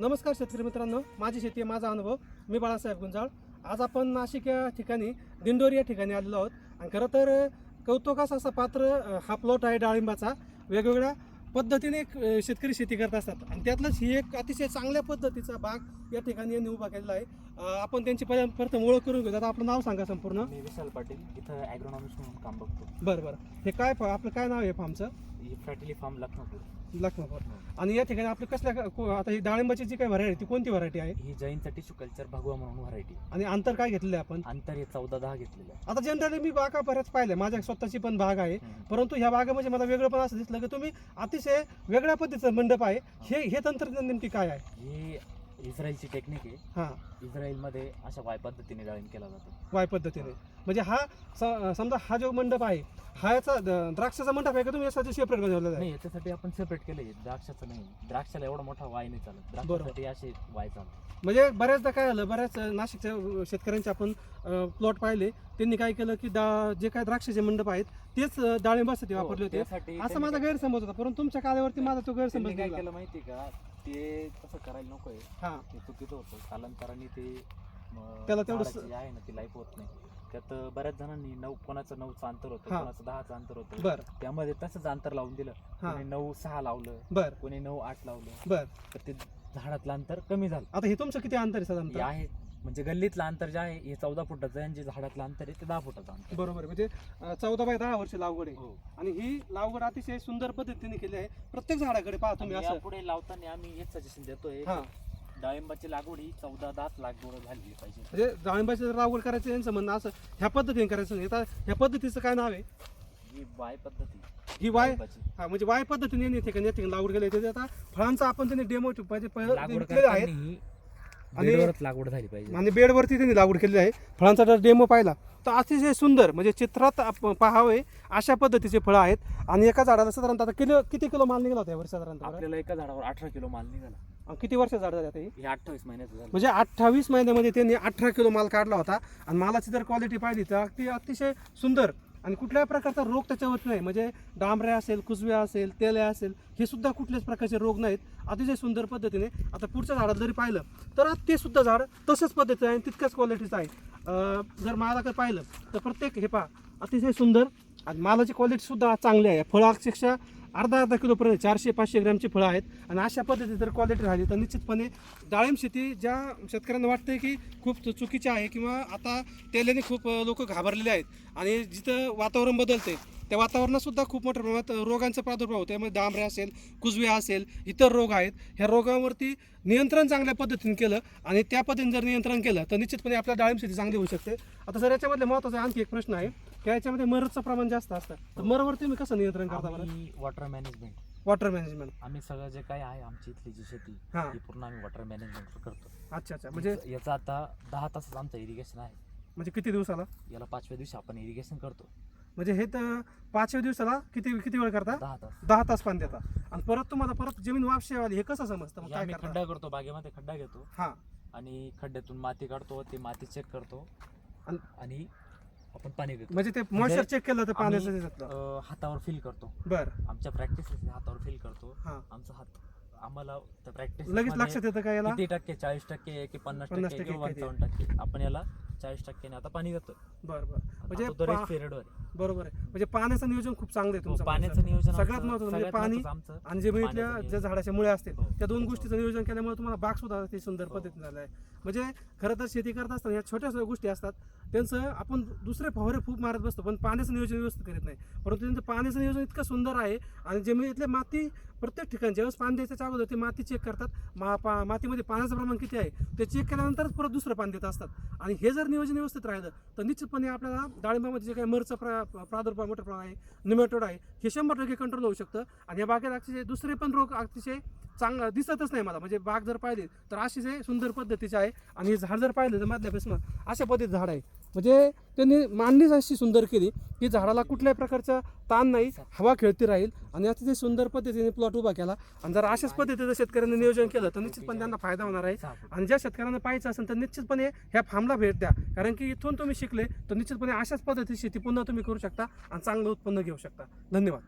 नमस्कार शेतकरी मित्रांनो माझी शेती आहे माझा अनुभव. मी बाळासाहेब गुंजाळ. आज आपण नाशिक या ठिकाणी दिंडोरी या ठिकाणी आलेलो आहोत. आणि खरं तर कौतुकास असा पात्र हा प्लॉट आहे डाळिंबाचा. वेगवेगळ्या पद्धतीने शेतकरी शेती करत असतात. आणि त्यातलंच ही एक अतिशय चांगल्या पद्धतीचा बाग या ठिकाणी यांनी उभा केलेला आहे. आपण त्यांची प्रथम ओळख करून घेऊ आता आपलं नाव सांगा संपूर्ण. मी विशाल पाटील इथं ॲग्रोनॉमिक्स म्हणून काम बघतो. बरं बरं. हे काय आपलं काय नाव आहे फार्मचं ही फॅटिली फार्म लखनपूर. लखनपूर. आणि या ठिकाणी आपलं कसल्या को- आता ही डाळिंबाची जी काही व्हरायटी ती कोणती व्हरायटी आहे? ही जैनचा टिश्यू कल्चर भगवा म्हणून व्हरायटी आणि अंतर काय घेतलेलं आहे आपण? अंतर हे चौदा दहा घेतलेलं आहे. आता जनरली मी बागा बऱ्याच पाहिल्या. माझ्या स्वतःची पण बाग आहे. हम्म. परंतु ह्या बागेमध्ये मला वेगळं पण असं दिसलं की तुम्ही अतिशय वेगळ्या पद्धतीचं मंडप आहे. हे हे तंत्रज्ञान नेमकी काय आहे? ही इस्रायलची टेक्निक आहे. हां. इस्रायलमध्ये अशा वाय पद्धतीने डाळिंब केला जातो. वाय पद्धतीने. म्हणजे हा स- समजा हा जो मंडप आहे हा याचा द- द्राक्षाचा मंडप आहे का तुम्ही? यासाठी सेपरेट बनवलेला आहे. नाही याच्यासाठी आपण सेपरेट केले द्राक्षाचं नाही. द्राक्षाला एवढा मोठा वाय नाही चालत. द्राक्षासाठी असे वाय चालत म्हणजे बऱ्याचदा काय झालं बऱ्याच नाशिकच्या शेतकऱ्यांचे आपण प्लॉट पाहिले. त्यांनी काय केलं की दा जे काय द्राक्षाचे मंडप आहेत तेच अं, डाळिंबासाठी वापरले होते. हो, त्यासाठी असं त्यांनी माझा काय- गैरसमज होता. परंतु तुमच्या कालावरती माझा तो त्यांनी गैरसमज काय निघाला. केलं माहिती का? ते तसं करायला नकोय. हा. ते चुकीचं होतं. कालांतराने ते म, त्याला तेवढं स- झाडाची जी आहे ना ती लाईफ होत नाही. त्यात बऱ्याच जणांनी नऊ कोणाचं नऊचं अंतर होतं हा. कोणाचं दहाचं अंतर होतं. बर. त्यामध्ये तसंच अंतर लावून दिलं. हा. कोणी नऊ सहा लावलं. बर. कोणी नऊ आठ लावलं. बर. तर ते झाडातलं अंतर कमी झालं. आता हे तुमचं किती अंतर आहे हे साधारणतः आहे म्हणजे गल्लीतलं अंतर जे आहे हे चौदा फुटाचं आहे आणि जे झाडातलं अंतर आहे ते दहा फुटाचं अंतर बरोबर आहे. म्हणजे चौदा बाय दहा वर्ष लागवड आहे. हो. आणि ही लागवड अतिशय सुंदर पद्धतीने केली आहे. प्रत्येक झाडाकडे पहा तुम्ही असं. यापुढे लावताना आम्ही हेच सजेशन देतोय. हा. डाळिंबाची लागवड ही चौदा दहाच लागवड झाली पाहिजे. म्हणजे डाळिंबाची जर लागवड करायचं यांचं म्हणणं असं ह्या पद्धतीने करायचं नाही. आता ह्या पद्धतीचं काय नाव आहे? ही बाय पद्धती. ही वाय? डाळिंबाची. हा म्हणजे वाय पद्धतीने यांनी ठिकाणी या ठिकाणी लागवड केली आहे. त्याचे आता फळांचा आपण त्यांनी डेमो पहिलं लागवड आहेत ही आणि- बेडवरच लागवड झाली पाहिजे. आणि बेडवरती त्यांनी लागवड केलेली आहे. फळांचा जर डेमो पाहिला तर अतिशय सुंदर म्हणजे चित्रात पाहावे अशा पद्धतीचे फळं आहेत. आणि एका झाडाला साधारणतः आता किलो किती किलो माल निघाला होता यावर साधारणतः? आपल्याला एका झाडावर अठरा किलो माल निघाला. किती वर्ष झाड झाले आता हे? हे अठ्ठावीस महिन्याचं झालं. म्हणजे अठ्ठावीस महिन्यामध्ये त्यांनी अठरा किलो माल काढला होता. आणि मालाची जर क्वालिटी पाहिली तर अगदी अतिशय सुंदर आणि कुठल्याही प्रकारचा रोग त्याच्यावरती नाही. म्हणजे डांबऱ्या असेल कुजव्या असेल तेल्या असेल हे सुद्धा कुठल्याच प्रकारचे रोग नाहीत. अतिशय सुंदर पद्धतीने आता पुढच्या झाडात जरी पाहिलं तर ते सुद्धा झाड तसंच पद्धतीचं आहे आणि तितक्याच क्वालिटीचं आहे. जर मालाकडे पाहिलं तर प्रत्येक हे पहा अतिशय सुंदर आणि मालाची क्वालिटी सुद्धा चांगली आहे. फळापेक्षा अर्धा अर्धा किलोपर्यंत चारशे पाचशे ग्रॅमची फळं आहेत. आणि अशा पद्धतीने जर क्वालिटी राहिली तर निश्चितपणे डाळिंब शेती ज्या शेतकऱ्यांना वाटते की खूप चुकीची आहे किंवा आता तेल्याने खूप लोक घाबरलेले आहेत. आणि जिथं वातावरण बदलते त्या वातावरणातसुद्धा खूप मोठ्या प्रमाणात रोगांचा प्रादुर्भाव होतो. त्यामध्ये डांबऱ्या असेल कुजव्या असेल इतर रोग आहेत. ह्या रोगावरती नियंत्रण चांगल्या पद्धतीने केलं आणि त्या पद्धतीने जर नियंत्रण केलं तर निश्चितपणे आपल्या डाळिंब शेती चांगली होऊ शकते. आता सर याच्यामधले महत्त्वाचा आणखी एक प्रश्न आहे. की याच्यामध्ये मरचं प्रमाण जास्त असतं. तर मरवरती तुम्ही कसं नियंत्रण करता बरं? आम्ही वॉटर मॅनेजमेंट वॉटर मॅनेजमेंट आम्ही सगळं जे काही आहे आमची इथली जी शेती हां. ती पूर्ण आम्ही वॉटर मॅनेजमेंट करतो. अच्छा अच्छा. म्हणजे याचा आता दहा तासाचं आमचं इरिगेशन आहे. म्हणजे किती दिवसाला? याला पाचव्या दिवशी आपण इरिगेशन करतो. म्हणजे हे तर पाचव्या दिवसाला किती किती वेळ करता? दहा तास. दहा तास पाणी देता. आणि परत तुम्हाला परत जमीन वापशी आली हे कसं समजतं? मग हे काय आम्ही करता? खड्डा करतो बागेमध्ये खड्डा घेतो. हा. आणि खड्ड्यातून माती काढतो ते माती चेक करतो. आणि- आणि आपण पाणी देतो म्हणजे ते मॉइश्चर चेक केलं तर आम्ही- पाण्याचं त्याच्यातलं अं, हातावर फिल करतो. बर. आमच्या प्रॅक्टिस हातावर फिल करतो. हा. आमचा हात आम्हाला प्रॅक्टिस लगेच लक्षात येतं का याला? किती टक्के चाळीस टक्के की पन्नास टक्के टक्के किंवा किती? पंचावन्न टक्के. आपण याला चाळीस टक्क्याने आता पाणी देतो बर बर. म्हणजे म्हणजे पा- पिरियडवर बरोबर आहे. म्हणजे पाण्याचं नियोजन खूप चांगलं आहे तुमचं. हो, पाण्याचं नियोजन सगळ्यात आमचं- महत्त्वाचं म्हणजे सगळ्यात पाणी महत्त्वाचं आमचं आणि जमिनीतल्या पाण्याचं ज्या झाडाच्या मुळे असतील हो, त्या दोन. गोष्टीचं नियोजन केल्यामुळे तुम्हाला बाग सुद्धा अति सुंदर हो. पद्धतीने झालं आहे म्हणजे खरं तर शेती करत असताना या छोट्या छोट्या गोष्टी असतात. त्यांचं आपण दुसरे फवारे खूप मारत बसतो पण पाण्याचं नियोजन व्यवस्थित करीत नाही. परंतु त्यांचं पाण्याचं नियोजन इतकं सुंदर आहे आणि जमिनीतले म्हणजे माती प्रत्येक ठिकाणी ज्यावेळेस पाणी द्यायच्या अगोदर ते माती चेक करतात. मा पा मातीमध्ये पाण्याचं प्रमाण किती आहे ते चेक केल्यानंतरच परत दुसरं पाणी देत असतात. आणि हे जर नियोजन व्यवस्थित राहिलं तर निश्चितपणे आपल्याला डाळिंबामध्ये जे काही मरचा प्रा प्रादुर्भाव मोठ्या प्रमाणात आहे निमेटोड आहे हे शंभर टक्के कंट्रोल होऊ शकतं. आणि या बागेत अतिशय दुसरे पण रोग अतिशय चांगलं दिसतच नाही मला. म्हणजे बाग जर पाहिली तर अशीच सुंदर पद्धतीचे आहे. आणि हे झाड जर पाहिलं तर मधल्यापासून अशा पद्धतीचं झाड आहे. म्हणजे त्यांनी मांडणीच अशी सुंदर केली की झाडाला कुठल्याही प्रकारचा ताण नाही हवा खेळती राहील आणि अतिशय सुंदर पद्धतीने प्लॉट उभा केला. आणि जर अशाच पद्धतीचं शेतकऱ्यांनी नियोजन केलं तर निश्चितपणे त्यांना फायदा होणार आहे. आणि ज्या शेतकऱ्यांना पाहायचं असेल तर निश्चितपणे ह्या फार्मला भेट द्या. कारण की इथून तुम्ही शिकले तर निश्चितपणे अशाच पद्धतीची शेती पुन्हा तुम्ही करू शकता आणि चांगलं उत्पन्न घेऊ शकता. धन्यवाद.